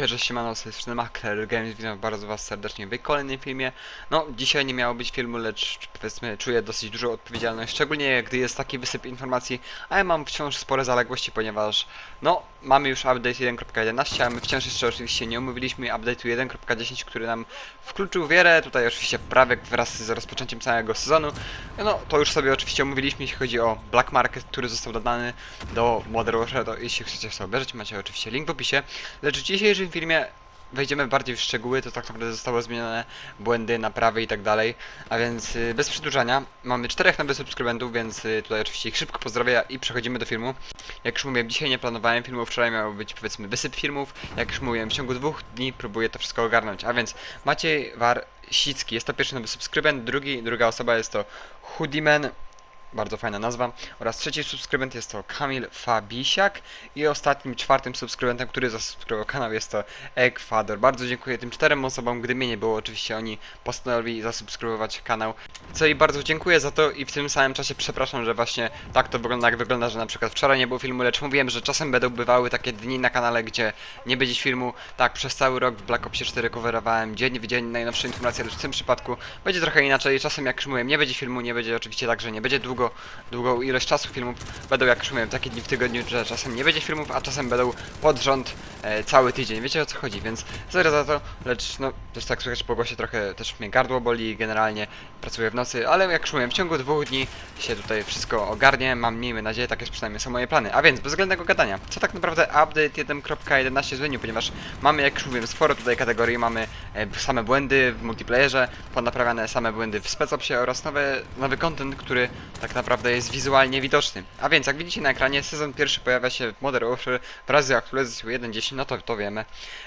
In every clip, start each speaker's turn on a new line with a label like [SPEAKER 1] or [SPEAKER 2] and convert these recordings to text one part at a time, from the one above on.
[SPEAKER 1] I hej, cześć, siemano, z tej strony Makler Games, witam bardzo was serdecznie w kolejnym filmie. No, dzisiaj nie miało być filmu, lecz powiedzmy czuję dosyć dużą odpowiedzialność, szczególnie gdy jest taki wysyp informacji, a ja mam wciąż spore zaległości, ponieważ no, mamy już update 1.11, a my wciąż jeszcze oczywiście nie omówiliśmy update'u 1.10, który nam wkluczył wiele, tutaj oczywiście prawek wraz z rozpoczęciem całego sezonu. No, to już sobie oczywiście omówiliśmy, jeśli chodzi o Black Market, który został dodany do Modern Warfare, to jeśli chcecie sobie obejrzeć, macie oczywiście link w opisie. Lecz w dzisiejszym filmie wejdziemy bardziej w szczegóły, to tak naprawdę zostały zmienione błędy, naprawy i tak dalej. A więc y, bez przedłużania, mamy czterech nowych subskrybentów, więc y, tutaj oczywiście ich szybko pozdrowię i przechodzimy do filmu. Jak już mówiłem, dzisiaj nie planowałem filmu, wczoraj miał być powiedzmy wysyp filmów. Jak już mówiłem, w ciągu dwóch dni próbuję to wszystko ogarnąć. A więc Maciej Warsicki jest to pierwszy nowy subskrybent, drugi, druga osoba jest to Hoodieman, bardzo fajna nazwa. Oraz trzeci subskrybent jest to Kamil Fabisiak i ostatnim, czwartym subskrybentem, który zasubskrybował kanał jest to Ekwador. Bardzo dziękuję tym czterem osobom, gdy mnie nie było, oczywiście oni postanowili zasubskrybować kanał. Co i bardzo dziękuję za to i w tym samym czasie przepraszam, że właśnie tak to wygląda, jak wygląda, że na przykład wczoraj nie było filmu, lecz mówiłem, że czasem będą bywały takie dni na kanale, gdzie nie będzie filmu. Tak, przez cały rok w Black Opsie 4 coverowałem dzień w dzień najnowsze informacje, lecz w tym przypadku będzie trochę inaczej. Czasem, jak już mówiłem, nie będzie filmu, nie będzie oczywiście tak, że nie będzie długo, długą ilość czasu filmów. Będą, jak już mówiłem, takie dni w tygodniu, że czasem nie będzie filmów, a czasem będą pod rząd e, cały tydzień. Wiecie o co chodzi, więc sorry za to, lecz no, też tak słychać po głosie trochę też mnie gardło boli, generalnie pracuję w nocy, ale jak już mówiłem, w ciągu dwóch dni się tutaj wszystko ogarnie, mam, miejmy nadzieję, takie przynajmniej są moje plany. A więc, bez względnego gadania, co tak naprawdę update 1.11 zmienił, ponieważ mamy, jak już mówiłem, sporo tutaj kategorii, mamy e, same błędy w multiplayerze, ponaprawiane same błędy w specopsie oraz nowe, nowy content, który tak naprawdę jest wizualnie widoczny. A więc, jak widzicie na ekranie, sezon pierwszy pojawia się w Modern Warfare wraz z aktualizacją 1.10, no to to wiemy.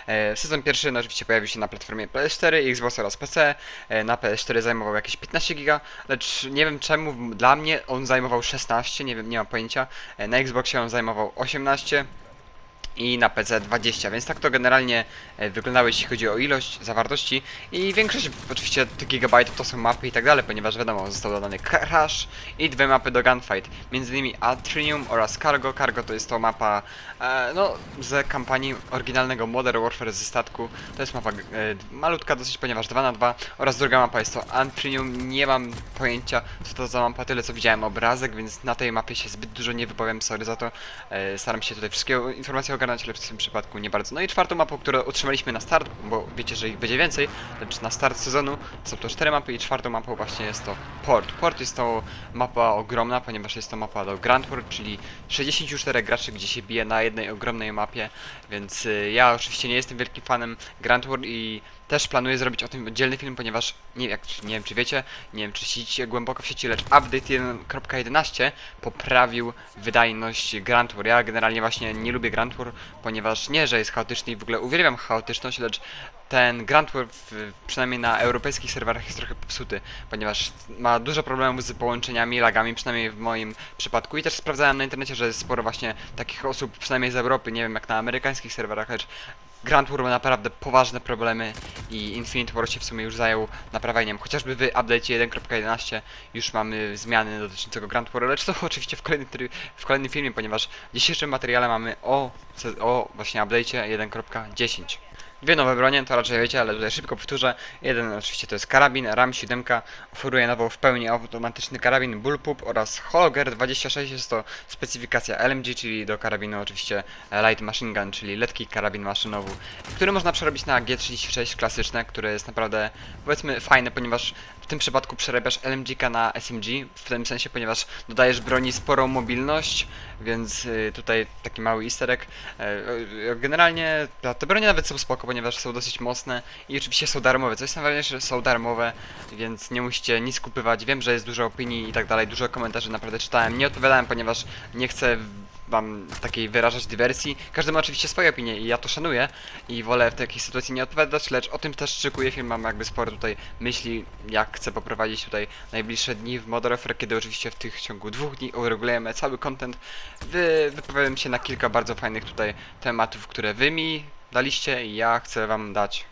[SPEAKER 1] E, sezon pierwszy no, oczywiście pojawił się na platformie PS4, Xbox oraz PC. E, na PS4 zajmował jakieś 15 giga, lecz nie wiem czemu dla mnie on zajmował 16, nie wiem, nie mam pojęcia. E, na Xboxie on zajmował 18 i na PC 20, więc tak to generalnie e, wyglądało jeśli chodzi o ilość zawartości. I większość oczywiście tych gigabajtów to są mapy i tak dalej, ponieważ wiadomo został dodany Crash i dwie mapy do Gunfight, między innymi Atrium oraz Cargo. Cargo to jest to mapa e, no z kampanii oryginalnego Modern Warfare ze statku, to jest mapa e, malutka dosyć, ponieważ 2 na 2 oraz druga mapa jest to Atrium, nie mam pojęcia co to za mapa, tyle co widziałem obrazek, więc na tej mapie się zbyt dużo nie wypowiem, sorry za to, e, staram się tutaj wszystkie informacje ogarnąć, w tym przypadku nie bardzo. No i czwartą mapą, którą otrzymaliśmy na start, bo wiecie, że ich będzie więcej, lecz na start sezonu są to cztery mapy i czwartą mapą właśnie jest to Port. Port jest to mapa ogromna, ponieważ jest to mapa do Grand Tour, czyli 64 graczy, gdzie się bije na jednej ogromnej mapie, więc y, ja oczywiście nie jestem wielkim fanem Grand Tour i też planuję zrobić o tym oddzielny film, ponieważ nie, jak, nie wiem czy wiecie, nie wiem czy siedzicie głęboko w sieci, lecz update 1.11 poprawił wydajność Grand Tour. Ja generalnie właśnie nie lubię Grand Tour, ponieważ nie, że jest chaotyczny i w ogóle uwielbiam chaotyczność, lecz ten Grand Tour przynajmniej na europejskich serwerach jest trochę popsuty, ponieważ ma dużo problemów z połączeniami, lagami, przynajmniej w moim przypadku i też sprawdzałem na internecie, że jest sporo właśnie takich osób, przynajmniej z Europy, nie wiem jak na amerykańskich serwerach, lecz Grand Tour ma naprawdę poważne problemy i Infinite War się w sumie już zajął naprawieniem. Chociażby w update 1.11 już mamy zmiany dotyczącego Grand Tour, lecz to oczywiście w kolejnym, w kolejnym filmie, ponieważ w dzisiejszym materiale mamy o, o właśnie update 1.10. Dwie nowe bronie, to raczej wiecie, ale tutaj szybko powtórzę. Jeden oczywiście to jest karabin, RAM 7 oferuje nową w pełni automatyczny karabin Bullpup oraz Hologer 26 jest to specyfikacja LMG, czyli do karabinu oczywiście Light Machine Gun, czyli letki karabin maszynowy, który można przerobić na G36 klasyczne, które jest naprawdę powiedzmy fajne, ponieważ w tym przypadku przerabiasz LMG na SMG, w tym sensie, ponieważ dodajesz broni sporą mobilność, więc y, tutaj taki mały easter egg. E, Generalnie te bronie nawet są spoko, ponieważ są dosyć mocne i oczywiście są darmowe. Co jest najważniejsze, są darmowe, więc nie musicie nic kupywać. Wiem, że jest dużo opinii i tak dalej, dużo komentarzy naprawdę czytałem. Nie odpowiadałem, ponieważ nie chcę wam takiej wyrażać dywersji. Każdy ma oczywiście swoje opinie i ja to szanuję i wolę w takiej sytuacji nie odpowiadać, lecz o tym też szykuję film, mam jakby sporo tutaj myśli, jak chcę poprowadzić tutaj najbliższe dni w Modern Warfare, kiedy oczywiście w tych ciągu dwóch dni uregulujemy cały content. Wy, wypowiem się na kilka bardzo fajnych tutaj tematów, które wy mi daliście i ja chcę wam dać.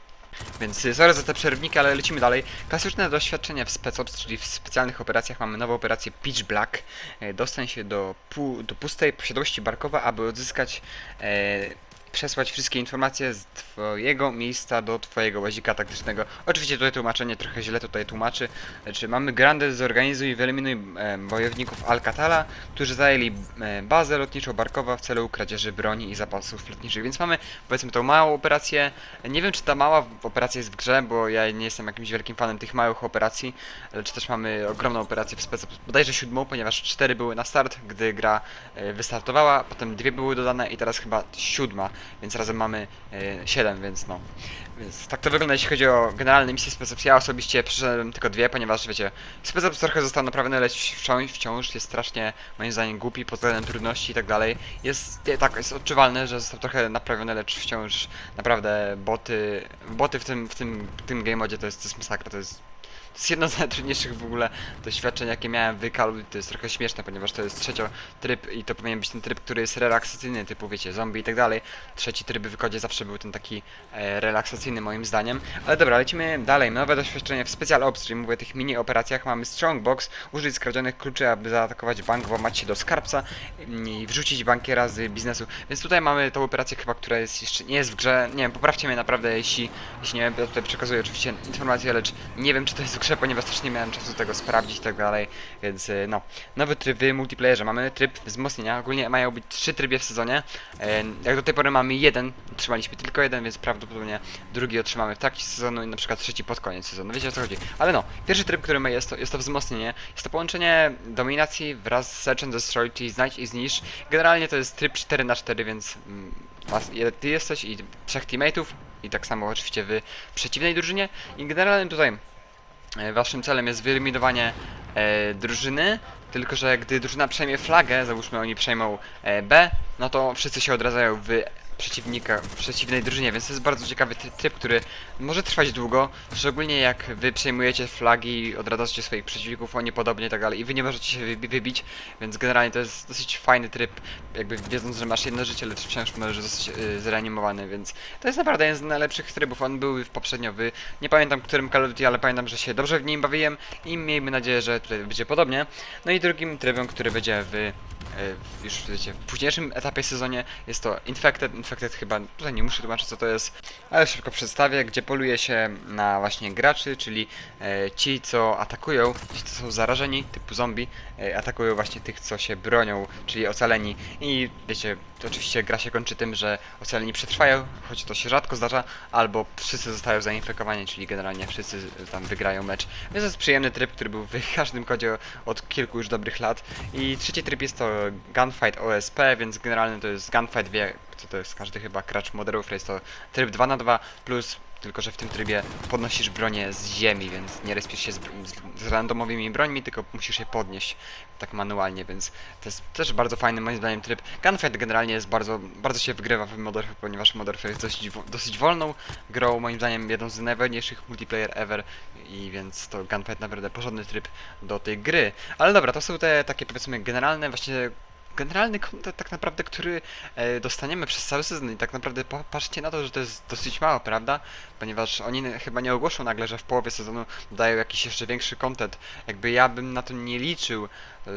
[SPEAKER 1] Więc y, sorry za te przerwniki, ale lecimy dalej. Klasyczne doświadczenie w SpecOps, czyli w specjalnych operacjach mamy nową operację Pitch Black. E, Dostań się do, pu do pustej posiadłości Barkowa, aby odzyskać e, przesłać wszystkie informacje z twojego miejsca do twojego łazika taktycznego. Oczywiście tutaj tłumaczenie trochę źle tutaj tłumaczy. Znaczy mamy Grandę zorganizuj i wyeliminuj e, bojowników Alcatala, którzy zajęli e, bazę lotniczą Barkowa w celu kradzieży broni i zapasów lotniczych. Więc mamy powiedzmy tą małą operację. Nie wiem czy ta mała operacja jest w grze, bo ja nie jestem jakimś wielkim fanem tych małych operacji, lecz też mamy ogromną operację w spec bodajże siódmą, ponieważ cztery były na start, gdy gra e, wystartowała, potem dwie były dodane i teraz chyba siódma, więc razem mamy e, siedem, więc no. Więc tak to wygląda jeśli chodzi o generalne misje SpecOps. Ja osobiście przeszedłem tylko dwie, ponieważ wiecie, SpecOps trochę został naprawiony, lecz wciąż, wciąż jest strasznie moim zdaniem głupi pod względem trudności i tak dalej. Jest tak, jest odczuwalne, że został trochę naprawiony, lecz wciąż naprawdę boty, boty w tym, w tym, w tym game modzie to jest, to jest masakra, to jest to jest jedno z najtrudniejszych w ogóle doświadczeń, jakie miałem w Duty. To jest trochę śmieszne, ponieważ to jest trzecio tryb i to powinien być ten tryb, który jest relaksacyjny, typu wiecie, zombie i tak dalej. Trzeci tryb w wykodzie zawsze był ten taki e, relaksacyjny moim zdaniem. Ale dobra, lecimy dalej. Nowe doświadczenie w Special Ops, czyli mówię o tych mini operacjach. Mamy Strongbox, użyć skradzionych kluczy, aby zaatakować bank, włamać się do skarbca i wrzucić bankiera z biznesu. Więc tutaj mamy tą operację chyba, która jest jeszcze nie jest w grze. Nie wiem, poprawcie mnie naprawdę, jeśli, jeśli nie wiem, ja tutaj przekazuję oczywiście informacje, lecz nie wiem, czy to jest grze, ponieważ też nie miałem czasu tego sprawdzić i tak dalej, więc y, no. Nowy tryb w multiplayerze, mamy tryb wzmocnienia, ogólnie mają być trzy trybie w sezonie, E, jak do tej pory mamy jeden, otrzymaliśmy tylko jeden, więc prawdopodobnie drugi otrzymamy w trakcie sezonu i na przykład trzeci pod koniec sezonu, wiecie o co chodzi. Ale no, pierwszy tryb, który my jest to, jest to wzmocnienie, jest to połączenie dominacji wraz z Search and Destroy, czyli znajdź i zniszcz. Generalnie to jest tryb 4 na 4 więc mm, ty jesteś i trzech teammateów, i tak samo oczywiście w przeciwnej drużynie. I generalnie tutaj waszym celem jest wyeliminowanie e, drużyny, tylko że gdy drużyna przejmie flagę, załóżmy oni przejmą e, B, no to wszyscy się odradzają w przeciwnika, przeciwnej drużynie, więc to jest bardzo ciekawy tryb, który może trwać długo, szczególnie jak wy przejmujecie flagi, odradzacie swoich przeciwników, oni podobnie i tak dalej, i wy nie możecie się wybi- wybić, więc generalnie to jest dosyć fajny tryb, jakby wiedząc, że masz jedno życie, lecz wciąż możesz zostać y, zreanimowany, więc to jest naprawdę jeden z najlepszych trybów, on był poprzednio w, nie pamiętam którym Call of Duty, ale pamiętam, że się dobrze w nim bawiłem i miejmy nadzieję, że tutaj będzie podobnie. No i drugim trybem, który będzie w y, już wiecie, w późniejszym etapie sezonie jest to Infected. Infected chyba tutaj nie muszę tłumaczyć co to jest, ale szybko przedstawię, gdzie poluje się na właśnie graczy, czyli e, ci co atakują, ci co są zarażeni, typu zombie, e, atakują właśnie tych co się bronią, czyli ocaleni i wiecie, oczywiście gra się kończy tym, że ocaleni przetrwają, choć to się rzadko zdarza, albo wszyscy zostają zainfekowani, czyli generalnie wszyscy tam wygrają mecz. Więc to jest przyjemny tryb, który był w każdym kodzie od kilku już dobrych lat. I trzeci tryb jest to Gunfight OSP, więc generalnie to jest Gunfight, wie co to jest, każdy chyba gracz moderów, jest to tryb 2 na 2 plus tylko, że w tym trybie podnosisz bronię z ziemi, więc nie respisz się z, z, z randomowymi brońmi, tylko musisz je podnieść tak manualnie, więc to jest też bardzo fajny moim zdaniem tryb. Gunfight generalnie jest bardzo, bardzo się wygrywa w Modern ponieważ Modern jest dosyć, dosyć wolną grą, moim zdaniem jedną z najważniejszych multiplayer ever i więc to Gunfight naprawdę porządny tryb do tej gry. Ale dobra, to są te takie powiedzmy generalne właśnie generalny kontent tak naprawdę, który e, dostaniemy przez cały sezon i tak naprawdę popatrzcie na to, że to jest dosyć mało, prawda? Ponieważ oni chyba nie ogłoszą nagle, że w połowie sezonu dodają jakiś jeszcze większy content. Jakby ja bym na to nie liczył. E,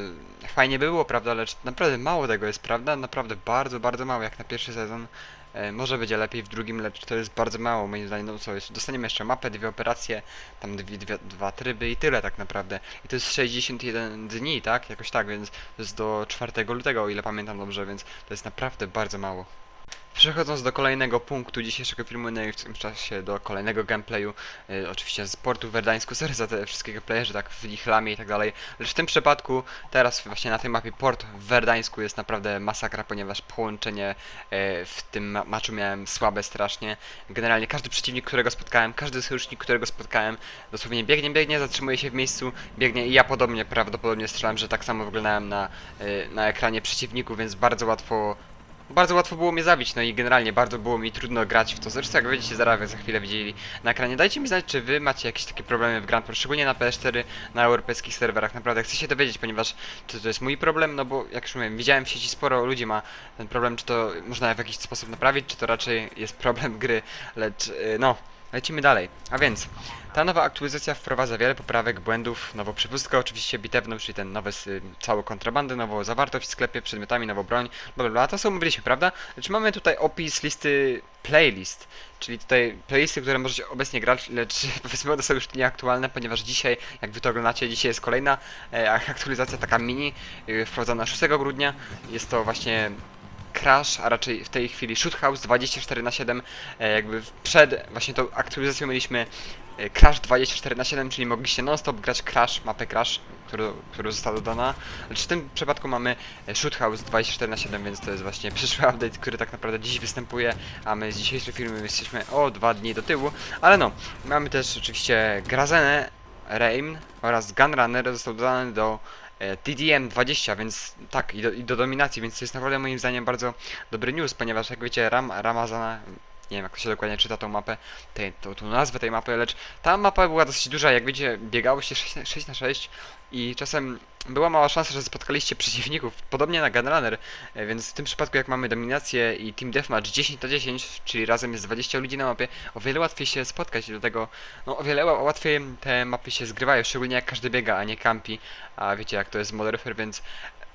[SPEAKER 1] fajnie by było, prawda? Lecz naprawdę mało tego jest, prawda? Naprawdę bardzo, bardzo mało jak na pierwszy sezon. E, może będzie lepiej w drugim, lecz to jest bardzo mało moim zdaniem. No co, jest, dostaniemy jeszcze mapę, dwie operacje, tam dwie, dwie, dwa tryby i tyle tak naprawdę. I to jest 61 dni, tak? Jakoś tak, więc to jest do 4 lutego, o ile pamiętam dobrze, więc to jest naprawdę bardzo mało. Przechodząc do kolejnego punktu dzisiejszego filmu, no i w tym czasie do kolejnego gameplayu, y, oczywiście z portu Werdańsku, sorry za te wszystkie gameplaye, że tak w ich lamie i tak dalej, lecz w tym przypadku, teraz właśnie na tej mapie port w Werdańsku jest naprawdę masakra, ponieważ połączenie y, w tym ma- meczu miałem słabe strasznie. Generalnie każdy przeciwnik, którego spotkałem, każdy sojusznik, którego spotkałem, dosłownie biegnie, biegnie, zatrzymuje się w miejscu, biegnie i ja podobnie prawdopodobnie strzelam, że tak samo wyglądałem na, y, na ekranie przeciwników, więc bardzo łatwo bardzo łatwo było mnie zabić, no i generalnie bardzo było mi trudno grać w to. Zresztą jak będziecie zaraz za chwilę widzieli na ekranie, dajcie mi znać, czy wy macie jakieś takie problemy w Grand Prix, szczególnie na PS4, na europejskich serwerach. Naprawdę chcę się dowiedzieć, ponieważ czy to jest mój problem, no bo jak już mówiłem, widziałem w sieci sporo ludzi ma ten problem, czy to można w jakiś sposób naprawić, czy to raczej jest problem gry, lecz y, no. Lecimy dalej. A więc, ta nowa aktualizacja wprowadza wiele poprawek, błędów, nową przepustkę, oczywiście bitewną, czyli ten nowy, całą kontrabandę, nową zawartość w sklepie, przedmiotami, nową broń, bla bla bla, to co mówiliśmy, prawda? Lecz mamy tutaj opis listy playlist, czyli tutaj playlisty, które możecie obecnie grać, lecz powiedzmy one są już nieaktualne, ponieważ dzisiaj, jak wy to oglądacie, dzisiaj jest kolejna e, aktualizacja, taka mini, y, wprowadzona 6 grudnia, jest to właśnie Crash, a raczej w tej chwili Shoot House 24 na 7 e, jakby przed właśnie tą aktualizacją mieliśmy e, Crash 24 na 7 czyli mogliście non-stop grać Crash, mapę Crash, która została dodana. Lecz w tym przypadku mamy e, Shoot House 24 na 7 więc to jest właśnie przyszły update, który tak naprawdę dziś występuje, a my z dzisiejszym filmem jesteśmy o dwa dni do tyłu. Ale no, mamy też oczywiście Grazenę, Rain oraz Gunrunner został dodany do TDM20, więc tak, i do, i do dominacji, więc to jest naprawdę moim zdaniem bardzo dobry news, ponieważ jak wiecie, Ram, Ramazana, nie wiem jak się dokładnie czyta tą mapę, tej, tą, nazwę tej mapy, lecz ta mapa była dosyć duża, jak wiecie, biegało się 6 na, 6 na 6 i czasem była mała szansa, że spotkaliście przeciwników, podobnie na Gunrunner, e, więc w tym przypadku jak mamy dominację i Team Deathmatch 10 na 10, czyli razem jest 20 ludzi na mapie, o wiele łatwiej się spotkać, dlatego no o wiele ła- łatwiej te mapy się zgrywają, szczególnie jak każdy biega, a nie campi, a wiecie jak to jest Modern Warfare, więc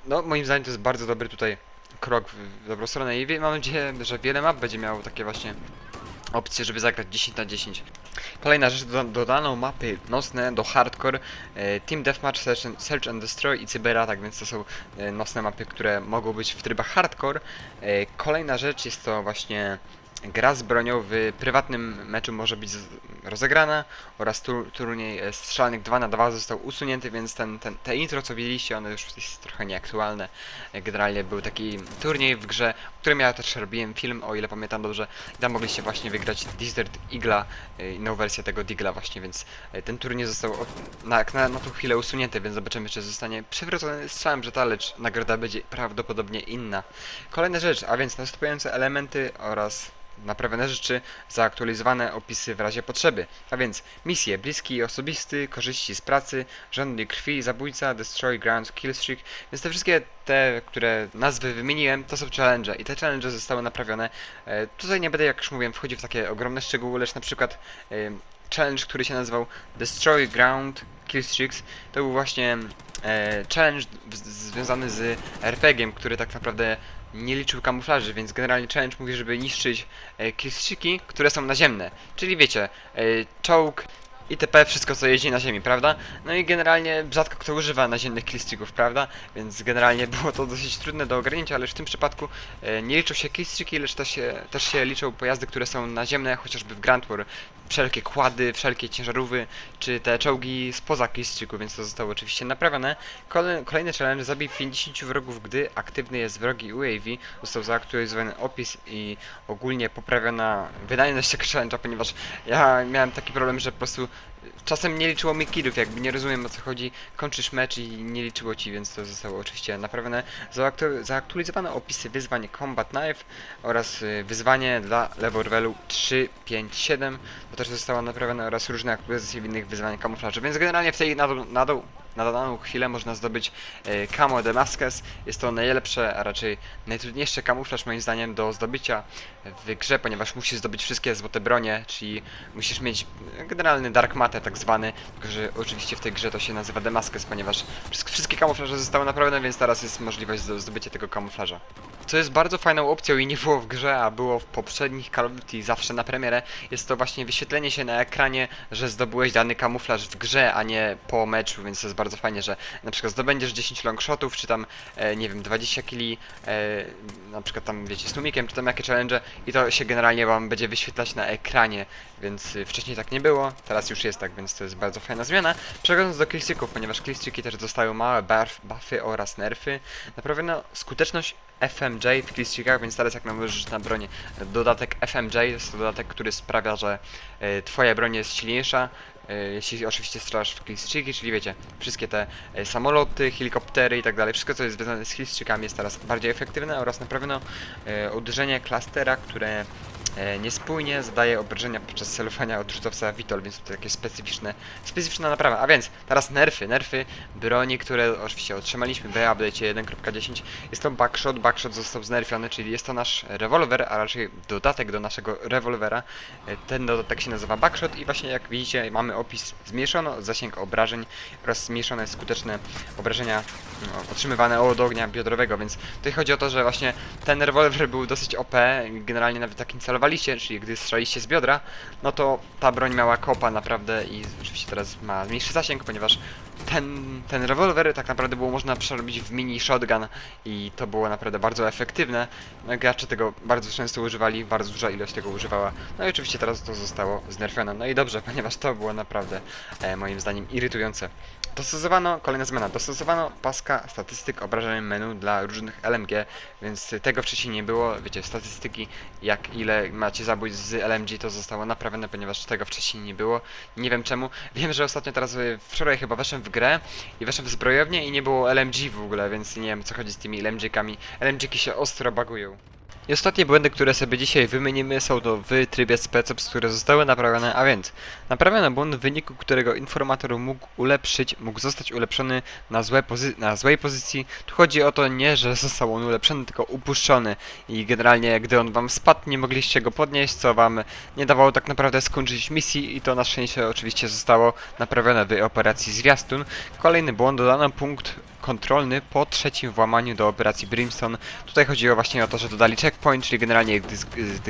[SPEAKER 1] no moim zdaniem to jest bardzo dobry tutaj krok w, dobrą stronę i mam nadzieję, że wiele map będzie miało takie właśnie opcje, żeby zagrać 10 na 10. Kolejna rzecz, doda- dodano mapy nocne do hardcore, e, Team Deathmatch, Search and, Search and Destroy i Cyberatak, więc to są e, nocne mapy, które mogą być w trybach hardcore. E, Kolejna rzecz jest to właśnie gra z bronią w prywatnym meczu może być rozegrana oraz tur turniej e, strzelnych 2 na 2 został usunięty, więc ten, ten, te intro co widzieliście, one już jest trochę nieaktualne. E, Generalnie był taki turniej w grze, o którym ja też robiłem film, o ile pamiętam dobrze. Tam mogliście właśnie wygrać Desert Eagla, e, inną wersję tego Digla właśnie, więc ten turniej został na, na, na tą chwilę usunięty, więc zobaczymy czy zostanie przywrócony. Słyszałem, że ta, lecz nagroda będzie prawdopodobnie inna. Kolejna rzecz, a więc następujące elementy oraz naprawione rzeczy, zaaktualizowane opisy w razie potrzeby. A więc misje, bliski i osobisty, korzyści z pracy, żądny krwi, zabójca, destroy ground, killstreak, więc te wszystkie te, które nazwy wymieniłem, to są challenge i te challenge zostały naprawione. E, tutaj nie będę, jak już mówiłem, wchodził w takie ogromne szczegóły, lecz na przykład e, challenge, który się nazywał Destroy Ground Killstreaks, to był właśnie e, challenge związany z RPG-iem, który tak naprawdę nie liczył kamuflaży, więc generalnie challenge mówi, żeby niszczyć e, które są naziemne. Czyli wiecie, e, czołg, itp. wszystko co jeździ na ziemi, prawda? No i generalnie rzadko kto używa naziemnych killstreaków, prawda? Więc generalnie było to dosyć trudne do ogarnięcia, ale w tym przypadku e, nie liczą się killstreaki, lecz też się, też się liczą pojazdy, które są naziemne, chociażby w Grand War. Wszelkie kłady, wszelkie ciężarówki, czy te czołgi spoza killstreaku, więc to zostało oczywiście naprawione. Kole- Kolejny challenge, zabij 50 wrogów, gdy aktywny jest wrogi UAV. Został zaaktualizowany opis i ogólnie poprawiona wydajność tego challenge'a, ponieważ ja miałem taki problem, że po prostu czasem nie liczyło mi killów, jakby nie rozumiem o co chodzi, kończysz mecz i nie liczyło ci, więc to zostało oczywiście naprawione. Zaaktu- zaaktualizowano opisy wyzwań Combat Knife oraz y, wyzwanie dla levelu 3, 5, 7, to też zostało naprawione oraz różne aktualizacje w innych wyzwań kamuflaży, więc generalnie w tej na, dół- na, daną chwilę można zdobyć e, Camo Damascus. Jest to najlepsze, a raczej najtrudniejszy kamuflaż moim zdaniem do zdobycia w grze, ponieważ musisz zdobyć wszystkie złote bronie, czyli musisz mieć generalny Dark Matter tak zwany, tylko że oczywiście w tej grze to się nazywa Damascus, ponieważ wszystk- wszystkie kamuflaże zostały naprawione, więc teraz jest możliwość zdo- zdobycia tego kamuflaża. Co jest bardzo fajną opcją i nie było w grze, a było w poprzednich Call of Duty zawsze na premierę, jest to właśnie wyświetlenie się na ekranie, że zdobyłeś dany kamuflaż w grze, a nie po meczu, więc to jest bardzo fajnie, że na przykład zdobędziesz 10 longshotów, czy tam, e, nie wiem, 20 kili, e, na przykład tam, wiecie, z tłumikiem, czy tam jakie challenge i to się generalnie wam będzie wyświetlać na ekranie, więc y, wcześniej tak nie było, teraz już jest tak, więc to jest bardzo fajna zmiana. Przechodząc do killstreaków, ponieważ killstreaki też dostały małe buff, buffy oraz nerfy, naprawiono skuteczność FMJ w killstreakach, więc teraz jak nałożysz na broń dodatek FMJ, to jest to dodatek, który sprawia, że e, twoja broń jest silniejsza, jeśli oczywiście strzelasz w killstreaki, czyli wiecie, wszystkie te e, samoloty, helikoptery i tak dalej, wszystko co jest związane z killstreakami jest teraz bardziej efektywne oraz naprawiono e, uderzenie klastera, które e, niespójnie zadaje obrażenia podczas celowania od rzutowca Vitol, więc to takie specyficzne, specyficzna naprawa. A więc teraz nerfy, nerfy broni, które oczywiście otrzymaliśmy w update 1.10. Jest to backshot, backshot został znerfiony, czyli jest to nasz rewolwer, a raczej dodatek do naszego rewolwera. E, Ten dodatek się nazywa backshot i właśnie jak widzicie mamy opis zmniejszono zasięg obrażeń oraz zmniejszone skuteczne obrażenia no, otrzymywane od ognia biodrowego, więc tutaj chodzi o to, że właśnie ten rewolwer był dosyć OP, generalnie nawet takim celowaliście, czyli gdy strzeliście z biodra, no to ta broń miała kopa naprawdę i oczywiście teraz ma mniejszy zasięg, ponieważ ten, ten rewolwer tak naprawdę było można przerobić w mini shotgun i to było naprawdę bardzo efektywne. No, gracze tego bardzo często używali, bardzo duża ilość tego używała. No i oczywiście teraz to zostało znerfione. No i dobrze, ponieważ to było naprawdę e, moim zdaniem irytujące. Dostosowano, kolejna zmiana, dostosowano paska statystyk obrażeń menu dla różnych LMG, więc tego wcześniej nie było. Wiecie, statystyki, jak ile macie zabójstw z LMG, to zostało naprawione, ponieważ tego wcześniej nie było. Nie wiem czemu. Wiem, że ostatnio teraz, y, wczoraj chyba weszłem w grę i weszłem w zbrojownię i nie było LMG w ogóle, więc nie wiem co chodzi z tymi LMG-kami. LMG-ki się ostro bagują. I ostatnie błędy, które sobie dzisiaj wymienimy są to w trybie SpecOps, które zostały naprawione, a więc naprawiono błąd, w wyniku którego informator mógł ulepszyć, mógł zostać ulepszony na, złe pozy na złej pozycji. Tu chodzi o to nie, że został on ulepszony, tylko upuszczony i generalnie gdy on wam spadł, nie mogliście go podnieść, co wam nie dawało tak naprawdę skończyć misji i to na szczęście oczywiście zostało naprawione w operacji Zwiastun. Kolejny błąd, dodano punkt kontrolny po trzecim włamaniu do operacji Brimstone. Tutaj chodziło właśnie o to, że dodali checkpoint, czyli generalnie gdy,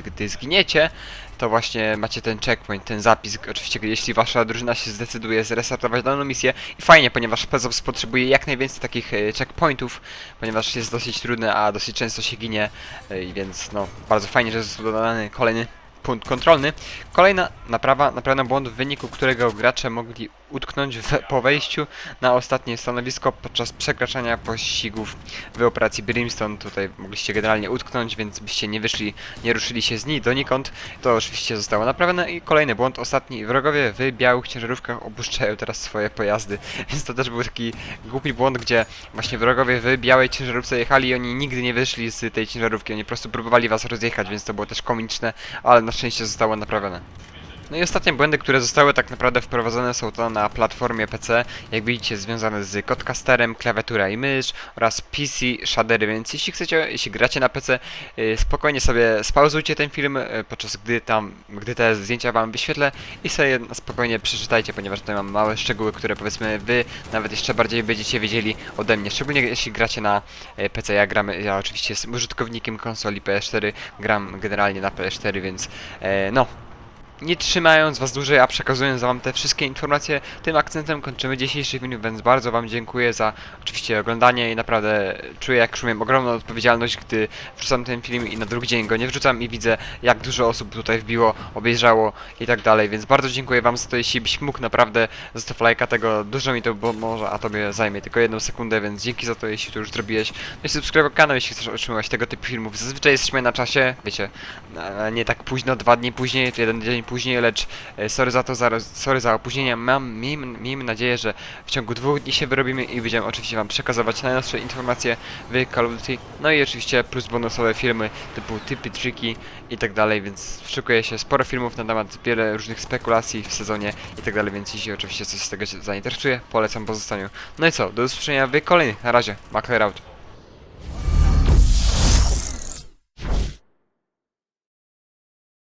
[SPEAKER 1] gdy, zginiecie, to właśnie macie ten checkpoint, ten zapis. Oczywiście jeśli wasza drużyna się zdecyduje zrestartować daną misję i fajnie, ponieważ PEZOPS potrzebuje jak najwięcej takich e, checkpointów, ponieważ jest dosyć trudne, a dosyć często się ginie, e, więc no bardzo fajnie, że został dodany kolejny punkt kontrolny. Kolejna naprawa, naprawiono błąd, w wyniku którego gracze mogli utknąć po wejściu na ostatnie stanowisko podczas przekraczania pościgów w operacji Brimstone. Tutaj mogliście generalnie utknąć, więc byście nie wyszli, nie ruszyli się z niej donikąd. To oczywiście zostało naprawione i kolejny błąd, ostatni. Wrogowie w białych ciężarówkach opuszczają teraz swoje pojazdy, więc to też był taki głupi błąd, gdzie właśnie wrogowie w białej ciężarówce jechali i oni nigdy nie wyszli z tej ciężarówki, oni po prostu próbowali was rozjechać, więc to było też komiczne, ale na szczęście zostało naprawione. No i ostatnie błędy, które zostały tak naprawdę wprowadzone są to na platformie PC, jak widzicie związane z Codcasterem, klawiatura i mysz oraz PC shadery, więc jeśli chcecie, jeśli gracie na PC, yy, spokojnie sobie spauzujcie ten film, yy, podczas gdy tam, gdy te zdjęcia wam wyświetlę i sobie spokojnie przeczytajcie, ponieważ tutaj mam małe szczegóły, które powiedzmy wy nawet jeszcze bardziej będziecie wiedzieli ode mnie, szczególnie jeśli gracie na yy, PC, ja gram, ja oczywiście jestem użytkownikiem konsoli PS4, gram generalnie na PS4, więc no, nie trzymając was dłużej, a przekazując wam te wszystkie informacje, tym akcentem kończymy dzisiejszy film, więc bardzo wam dziękuję za oczywiście oglądanie i naprawdę czuję jak szumiem ogromną odpowiedzialność, gdy wrzucam ten film i na drugi dzień go nie wrzucam i widzę jak dużo osób tutaj wbiło, obejrzało i tak dalej, więc bardzo dziękuję wam za to, jeśli byś mógł naprawdę zostaw lajka tego, dużo mi to bo może, a tobie zajmie tylko jedną sekundę, więc dzięki za to, jeśli to już zrobiłeś. No i subskrybuj kanał, jeśli chcesz otrzymywać tego typu filmów. Zazwyczaj jesteśmy na czasie, wiecie, nie tak późno, dwa dni później, jeden dzień później, lecz e, sorry za to, za, sorry za opóźnienie. Mam, miejmy, miejmy nadzieję, że w ciągu dwóch dni się wyrobimy i będziemy oczywiście wam przekazywać najnowsze informacje w Call of Duty. No i oczywiście plus bonusowe filmy typu typy, triki i tak dalej, więc szykuje się sporo filmów na temat wiele różnych spekulacji w sezonie i tak dalej, więc jeśli oczywiście coś z tego cię zainteresuje, polecam pozostaniu. No i co, do usłyszenia w kolejnych. Na razie, Macler out.